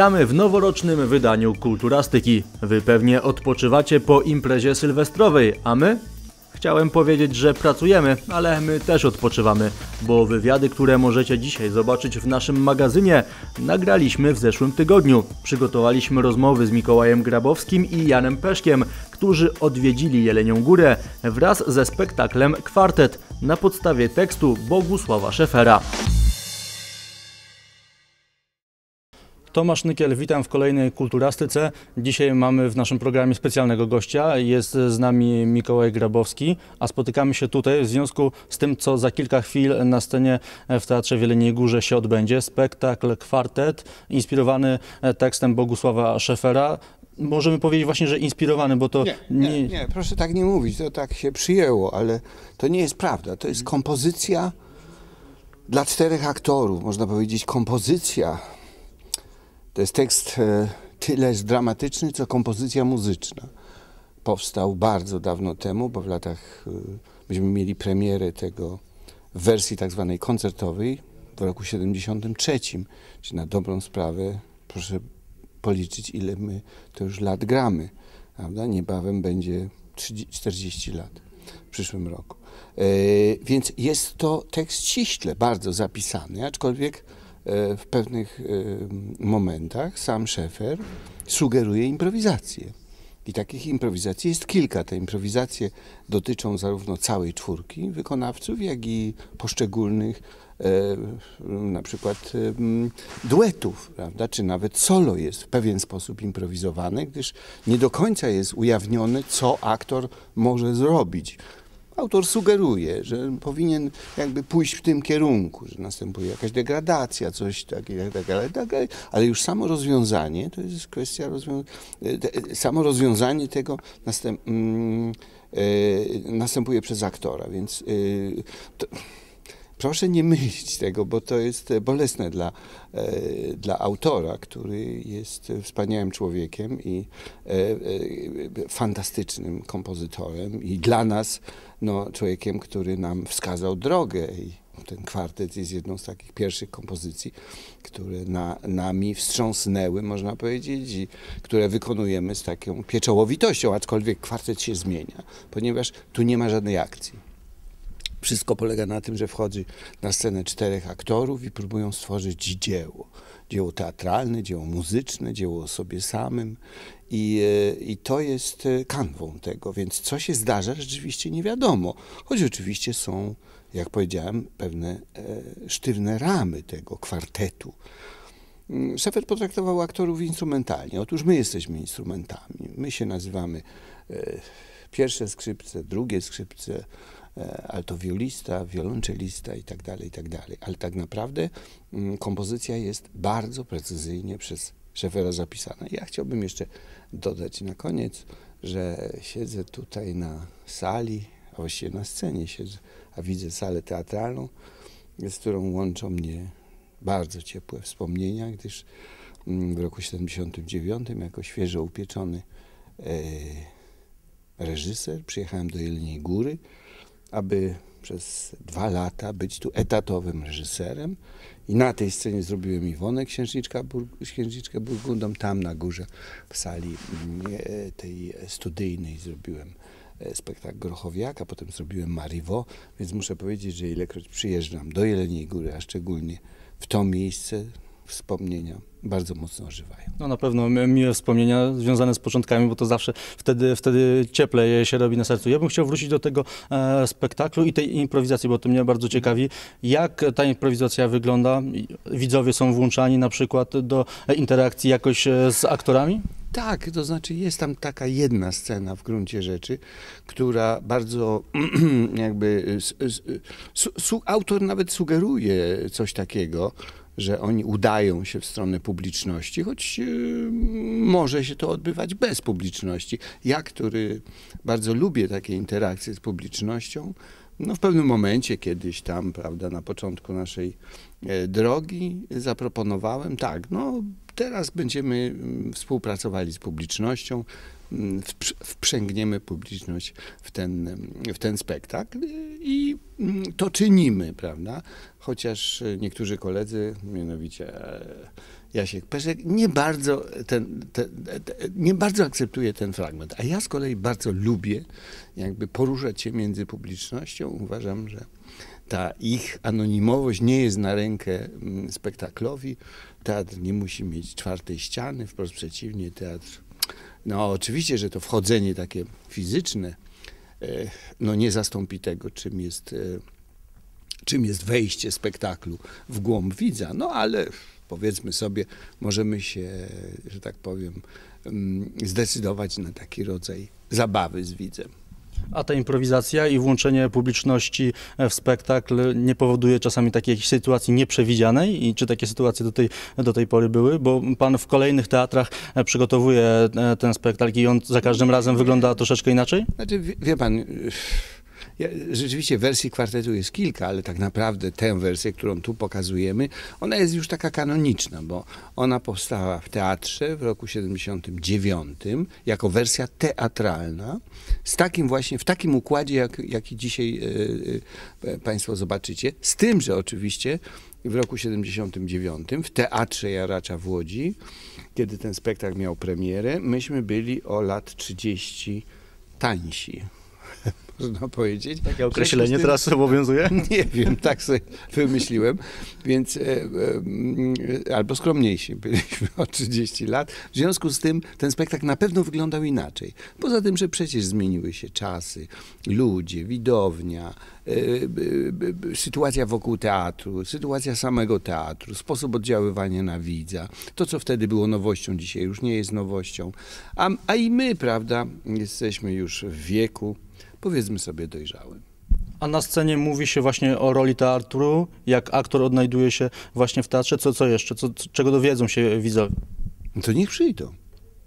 Witamy w noworocznym wydaniu Kulturastyki. Wy pewnie odpoczywacie po imprezie sylwestrowej, a my? Chciałem powiedzieć, że pracujemy, ale my też odpoczywamy, bo wywiady, które możecie dzisiaj zobaczyć w naszym magazynie, nagraliśmy w zeszłym tygodniu. Przygotowaliśmy rozmowy z Mikołajem Grabowskim i Janem Peszkiem, którzy odwiedzili Jelenią Górę wraz ze spektaklem Kwartet na podstawie tekstu Bogusława Szefera. Tomasz Nykiel, witam w kolejnej Kulturastyce. Dzisiaj mamy w naszym programie specjalnego gościa. Jest z nami Mikołaj Grabowski, a spotykamy się tutaj w związku z tym, co za kilka chwil na scenie w Teatrze w Jeleniej Górze się odbędzie. Spektakl Kwartet, inspirowany tekstem Bogusława Szefera. Możemy powiedzieć właśnie, że inspirowany, bo to Nie, nie, nie, proszę tak nie mówić, to tak się przyjęło, ale to nie jest prawda. To jest kompozycja dla czterech aktorów, można powiedzieć kompozycja. To jest tekst e, tyleż dramatyczny, co kompozycja muzyczna. Powstał bardzo dawno temu, bo w latach e, myśmy mieli premierę tego w wersji tak zwanej koncertowej w roku 73, czyli na dobrą sprawę proszę policzyć, ile my to już lat gramy. Prawda? Niebawem będzie 30, 40 lat w przyszłym roku. E, więc jest to tekst ściśle bardzo zapisany, aczkolwiek w pewnych e, momentach sam Szefer sugeruje improwizację. I takich improwizacji jest kilka. Te improwizacje dotyczą zarówno całej czwórki wykonawców, jak i poszczególnych e, na przykład e, duetów, prawda? czy nawet solo jest w pewien sposób improwizowane, gdyż nie do końca jest ujawnione, co aktor może zrobić. Autor sugeruje, że powinien jakby pójść w tym kierunku, że następuje jakaś degradacja, coś takiego, tak, tak, ale już samo rozwiązanie, to jest kwestia rozwią- te- samo rozwiązanie tego następ, e, następuje przez aktora, więc e, to, Proszę nie mylić tego, bo to jest bolesne dla, e, dla autora, który jest wspaniałym człowiekiem i e, e, fantastycznym kompozytorem i dla nas no, człowiekiem, który nam wskazał drogę. Ten kwartet jest jedną z takich pierwszych kompozycji, które na, nami wstrząsnęły, można powiedzieć, i które wykonujemy z taką pieczołowitością, aczkolwiek kwartet się zmienia, ponieważ tu nie ma żadnej akcji. Wszystko polega na tym, że wchodzi na scenę czterech aktorów i próbują stworzyć dzieło. Dzieło teatralne, dzieło muzyczne, dzieło o sobie samym. I, e, I to jest e, kanwą tego, więc co się zdarza, rzeczywiście nie wiadomo. Choć oczywiście są, jak powiedziałem, pewne e, sztywne ramy tego kwartetu. Mm, Szefer potraktował aktorów instrumentalnie. Otóż my jesteśmy instrumentami. My się nazywamy pierwsze skrzypce, drugie skrzypce, altowiolista, wiolonczelista i tak dalej, i tak. Ale tak naprawdę mm, kompozycja jest bardzo precyzyjnie przez Szefera zapisana. Ja chciałbym jeszcze dodać na koniec, że siedzę tutaj na sali, a właściwie na scenie siedzę, a widzę salę teatralną, z którą łączą mnie bardzo ciepłe wspomnienia, gdyż mm, w roku 79 jako świeżo upieczony e, reżyser przyjechałem do Jeleniej Góry, aby przez dwa lata być tu etatowym reżyserem. I na tej scenie zrobiłem Iwonę Księżniczkę Burgundą, tam na górze w sali mm, e, tej studyjnej zrobiłem e, spektakl Grochowiaka, potem zrobiłem Mariwo, więc muszę powiedzieć, że ilekroć przyjeżdżam do Jeleniej Góry, a szczególnie w to miejsce, wspomnienia bardzo mocno ożywają. No na pewno mi- miłe wspomnienia związane z początkami, bo to zawsze wtedy, wtedy cieplej się robi na sercu. Ja bym chciał wrócić do tego e, spektaklu i tej improwizacji, bo to mnie bardzo ciekawi. Jak ta improwizacja wygląda? Widzowie są włączani na przykład do e, interakcji jakoś e, z aktorami? Tak, to znaczy jest tam taka jedna scena w gruncie rzeczy, która bardzo jakby su, su, autor nawet sugeruje coś takiego, że oni udają się w stronę publiczności, choć yy, może się to odbywać bez publiczności. Ja, który bardzo lubię takie interakcje z publicznością, no w pewnym momencie kiedyś tam, prawda, na początku naszej e, drogi zaproponowałem, tak, no teraz będziemy mm, współpracowali z publicznością, wprzęgniemy publiczność w ten, w ten spektakl i mm, to czynimy, prawda? Chociaż niektórzy koledzy, mianowicie e, Jasiek Peszek, nie bardzo, ten, ten, nie bardzo akceptuje ten fragment, a ja z kolei bardzo lubię jakby poruszać się między publicznością. Uważam, że ta ich anonimowość nie jest na rękę mm, spektaklowi. Teatr nie musi mieć czwartej ściany, wprost przeciwnie, teatr. No, oczywiście, że to wchodzenie takie fizyczne e, no, nie zastąpi tego, czym jest, e, czym jest wejście spektaklu w głąb widza. No, ale powiedzmy sobie, możemy się, że tak powiem, mm, zdecydować na taki rodzaj zabawy z widzem. A ta improwizacja i włączenie publiczności w spektakl nie powoduje czasami takiej sytuacji nieprzewidzianej? I czy takie sytuacje do tej, do tej pory były? Bo pan w kolejnych teatrach e, przygotowuje e, ten spektakl i on za każdym razem wygląda troszeczkę inaczej? Znaczy, wie, wie pan, rzeczywiście wersji kwartetu jest kilka, ale tak naprawdę tę wersję, którą tu pokazujemy, ona jest już taka kanoniczna, bo ona powstała w teatrze w roku 79 jako wersja teatralna, z takim właśnie, w takim układzie, jak, jaki dzisiaj y, y, Państwo zobaczycie, z tym, że oczywiście w roku 79 w Teatrze Jaracza w Łodzi, kiedy ten spektakl miał premierę, myśmy byli o lat 30 tańsi można powiedzieć. Takie określenie związku teraz obowiązuje? tym- Nie wiem, tak sobie wymyśliłem, więc e, e, albo skromniejsi byliśmy o 30 lat. W związku z tym ten spektakl na pewno wyglądał inaczej. Poza tym, że przecież zmieniły się czasy, ludzie, widownia, e, b- b- sytuacja wokół teatru, sytuacja samego teatru, sposób oddziaływania na widza. To, co wtedy było nowością, dzisiaj już nie jest nowością. A, a i my, prawda, jesteśmy już w wieku, powiedzmy sobie, dojrzałym. A na scenie mówi się właśnie o roli teatru, jak aktor odnajduje się właśnie w teatrze. Co, co jeszcze? Co, czego dowiedzą się widzowie? No to niech przyjdą.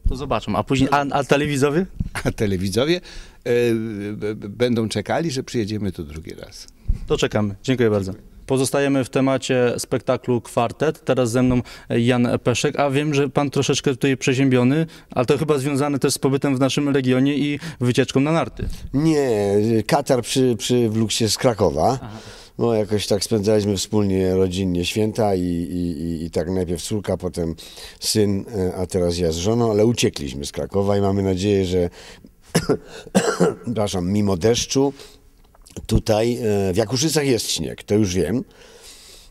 To zobaczą. A później, a, a telewizowie? A telewidzowie e, będą czekali, że przyjedziemy tu drugi raz. To czekamy. Dziękuję bardzo. Pozostajemy w temacie spektaklu Kwartet. Teraz ze mną Jan Peszek, a wiem, że pan troszeczkę tutaj przeziębiony, ale to chyba związane też z pobytem w naszym regionie i wycieczką na narty. Nie, Katar przy, przywlókł się z Krakowa. No jakoś tak spędzaliśmy wspólnie rodzinnie święta i, i, i, i tak najpierw córka, potem syn, e, a teraz ja z żoną, ale uciekliśmy z Krakowa i mamy nadzieję, że przepraszam, mimo deszczu tutaj e, w Jakuszycach jest śnieg, to już wiem.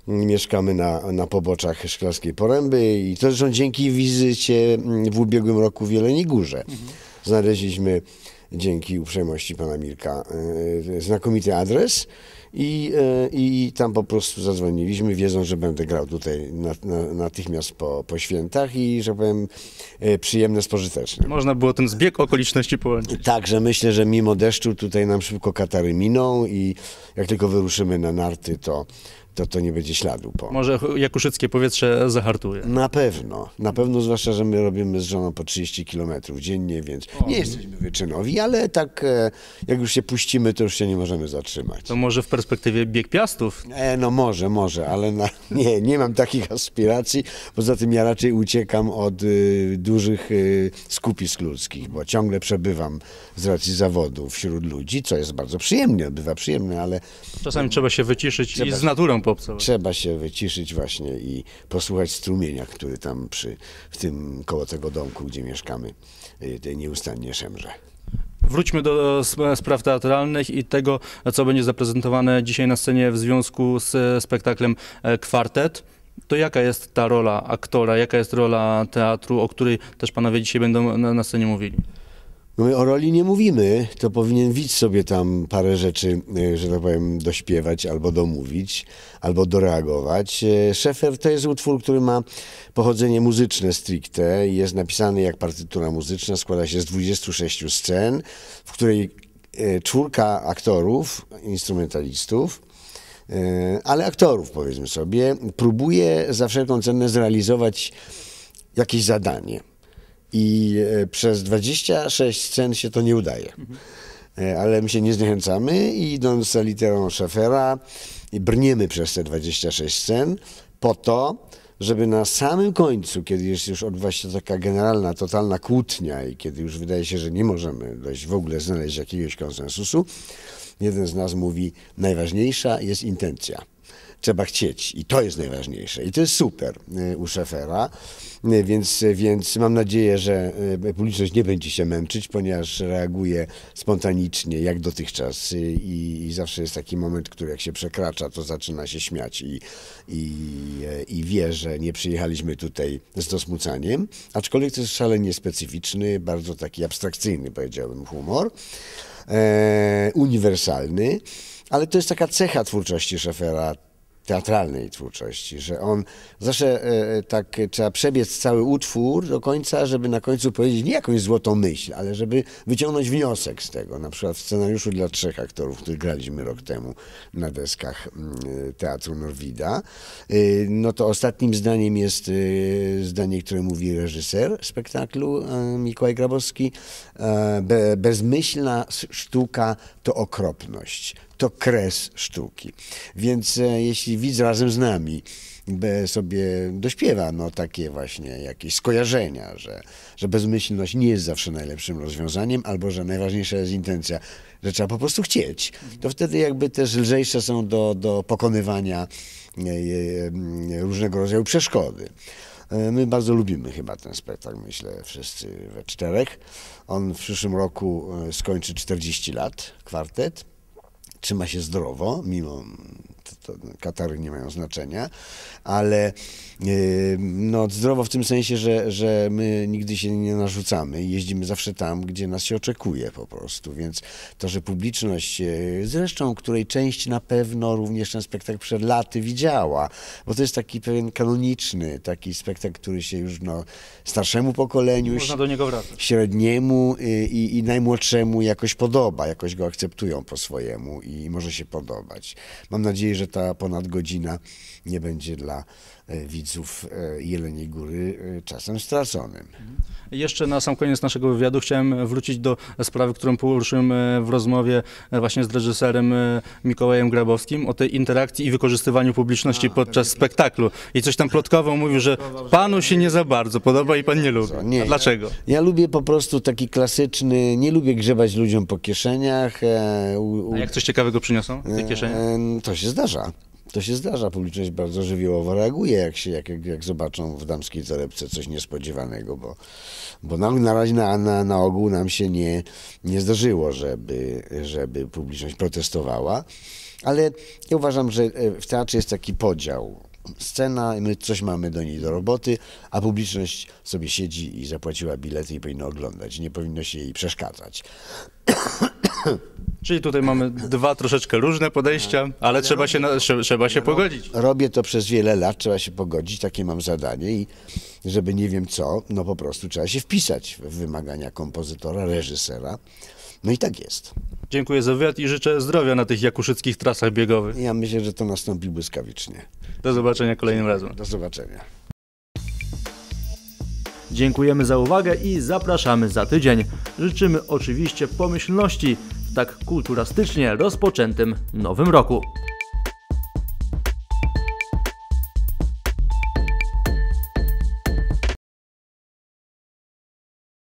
Mieszkamy na, na poboczach Szklarskiej Poręby i to zresztą dzięki wizycie mm, w ubiegłym roku w Jeleniej Górze. Znaleźliśmy dzięki uprzejmości pana Mirka e, znakomity adres i, e, i tam po prostu zadzwoniliśmy, wiedząc, że będę grał tutaj na, na, natychmiast po, po świętach i, że powiem, e, przyjemne z pożytecznym. Można było ten zbieg okoliczności połączyć. Także myślę, że mimo deszczu tutaj nam szybko Katary miną i jak tylko wyruszymy na narty, to, to, to nie będzie śladu po. Może jakuszyckie powietrze zahartuje. Na pewno, na pewno, zwłaszcza, że my robimy z żoną po 30 km dziennie, więc nie jesteśmy wyczynowi, ale tak e, jak już się puścimy, to już się nie możemy zatrzymać. To może w perspektywie bieg piastów. E, no może, może, ale na, nie, nie mam takich aspiracji. Poza tym ja raczej uciekam od y, dużych y, skupisk ludzkich, bo ciągle przebywam z racji zawodu wśród ludzi, co jest bardzo przyjemne, bywa przyjemne, ale Czasami trzeba się wyciszyć i Trzeba z się- poobcować. trzeba się wyciszyć właśnie i posłuchać strumienia, który tam przy, w tym, koło tego domku, gdzie mieszkamy, y, nieustannie szemrze. Wróćmy do sp- spraw teatralnych i tego, co będzie zaprezentowane dzisiaj na scenie w związku z e, spektaklem e, Kwartet. To jaka jest ta rola aktora, jaka jest rola teatru, o której też panowie dzisiaj będą na scenie mówili? No my o roli nie mówimy, to powinien widz sobie tam parę rzeczy, y, że tak powiem, dośpiewać albo domówić, albo doreagować. Y, Szefer to jest utwór, który ma pochodzenie muzyczne stricte jest napisany jak partytura muzyczna, składa się z 26 scen, w której y, czwórka aktorów, instrumentalistów, ale aktorów powiedzmy sobie, próbuje za wszelką cenę zrealizować jakieś zadanie. I e, przez 26 scen się to nie udaje. E, Ale my się nie zniechęcamy i idąc za literą szafera i brniemy przez te 26 scen po to, żeby na samym końcu, kiedy jest już odbywa się taka generalna, totalna kłótnia i kiedy już wydaje się, że nie możemy dojść w ogóle znaleźć jakiegoś konsensusu, jeden z nas mówi, najważniejsza jest intencja trzeba chcieć i to jest najważniejsze. I to jest super y, u Szefera, Y, więc, więc mam nadzieję, że y, publiczność nie będzie się męczyć, ponieważ reaguje spontanicznie jak dotychczas. I, i zawsze jest taki moment, który jak się przekracza, to zaczyna się śmiać i, i, i wie, że nie przyjechaliśmy tutaj z dosmucaniem, aczkolwiek to jest szalenie specyficzny, bardzo taki abstrakcyjny powiedziałbym humor, e, uniwersalny, ale to jest taka cecha twórczości Szefera, teatralnej twórczości, że on zawsze e, tak trzeba przebiec cały utwór do końca, żeby na końcu powiedzieć nie jakąś złotą myśl, ale żeby wyciągnąć wniosek z tego. Na przykład w scenariuszu dla trzech aktorów, który graliśmy rok temu na deskach mm, Teatru Norwida, e, no to ostatnim zdaniem jest e, zdanie, które mówi reżyser spektaklu e, Mikołaj Grabowski. E, be, bezmyślna sztuka to okropność to kres sztuki. Więc e, jeśli widz razem z nami sobie dośpiewa no, takie właśnie jakieś skojarzenia, że, że bezmyślność nie jest zawsze najlepszym rozwiązaniem, albo że najważniejsza jest intencja, że trzeba po prostu chcieć, to wtedy jakby też lżejsze są do, do pokonywania e, e, różnego rodzaju przeszkody. My bardzo lubimy chyba ten spektakl, myślę, wszyscy we czterech. On w przyszłym roku skończy 40 lat, kwartet trzyma się zdrowo, mimo to, katary nie mają znaczenia, ale yy, no, zdrowo w tym sensie, że, że my nigdy się nie narzucamy i jeździmy zawsze tam, gdzie nas się oczekuje po prostu, więc to, że publiczność, yy, zresztą której część na pewno również ten spektakl przed laty widziała, bo to jest taki pewien kanoniczny, taki spektakl, który się już no, starszemu pokoleniu, Można do niego wracać. średniemu y, i, i najmłodszemu jakoś podoba, jakoś go akceptują po swojemu i może się podobać. Mam nadzieję, że ta ponad godzina nie będzie dla widzów e, Jeleniej Góry e, czasem straconym. Jeszcze na sam koniec naszego wywiadu chciałem wrócić do sprawy, którą poruszyłem e, w rozmowie e, właśnie z reżyserem e, Mikołajem Grabowskim o tej interakcji i wykorzystywaniu publiczności podczas spektaklu. I coś tam plotkowo mówił, że panu się nie za bardzo podoba i pan nie lubi. Nie. A dlaczego? Ja lubię po prostu taki klasyczny, nie lubię grzebać ludziom po kieszeniach. e, u- u- A jak coś ciekawego przyniosą w tej kieszeni? E, To się zdarza. To się zdarza. Publiczność bardzo żywiołowo reaguje, jak, się, jak, jak, zobaczą w damskiej torebce coś niespodziewanego, bo, bo na, na razie na, na, na ogół nam się nie, nie zdarzyło, żeby, żeby publiczność protestowała. Ale ja uważam, że e, w teatrze jest taki podział. Scena, my coś mamy do niej do roboty, a publiczność sobie siedzi i zapłaciła bilety i powinna oglądać. Nie powinno się jej przeszkadzać. Czyli tutaj mamy dwa troszeczkę różne podejścia, ale trzeba się, na, trze- trzeba się pogodzić. Robię to przez wiele lat, trzeba się pogodzić, takie mam zadanie i żeby nie wiem co, no po prostu trzeba się wpisać w wymagania kompozytora, reżysera. No i tak jest. Dziękuję za wywiad i życzę zdrowia na tych jakuszyckich trasach biegowych. Ja myślę, że to nastąpi błyskawicznie. Do zobaczenia kolejnym razem. Do zobaczenia. Dziękujemy za uwagę i zapraszamy za tydzień. Życzymy oczywiście pomyślności w tak kulturastycznie rozpoczętym nowym roku.